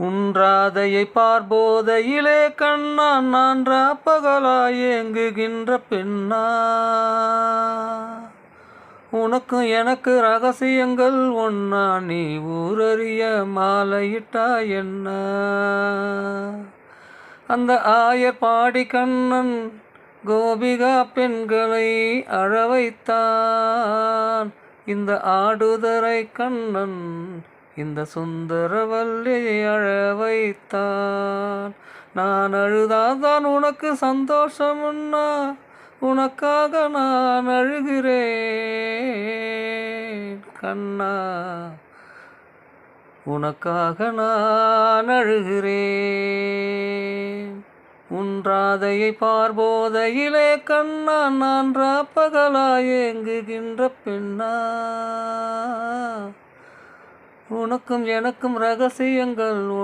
உன்றாதையை பார்போதையிலே கண்ணா நான் பகலாய் ஏங்குகின்ற பெண்ணா. உனக்கும் எனக்கு ரகசியங்கள் ஒன்னா நீ ஊரறிய மாலையிட்டா என்ன? அந்த ஆயர் பாடி கண்ணன் கோபிகா பெண்களை அழவைத்தான். இந்த ஆடுதரை கண்ணன் இந்த சுந்தரவல்லியை அழ வைத்தான் நான் அழுதாதான் உனக்கு சந்தோஷமுன்னா உனக்காக நான் அழுகிறேன் கண்ணா. உனக்காக நான் அழுகிறேன். உன்றாதையை பார்போதையிலே கண்ணா. நான் ராப்பகலாய் ஏங்குகின்ற பெண்ணா. உனக்கும் எனக்கும் ரகசியங்கள்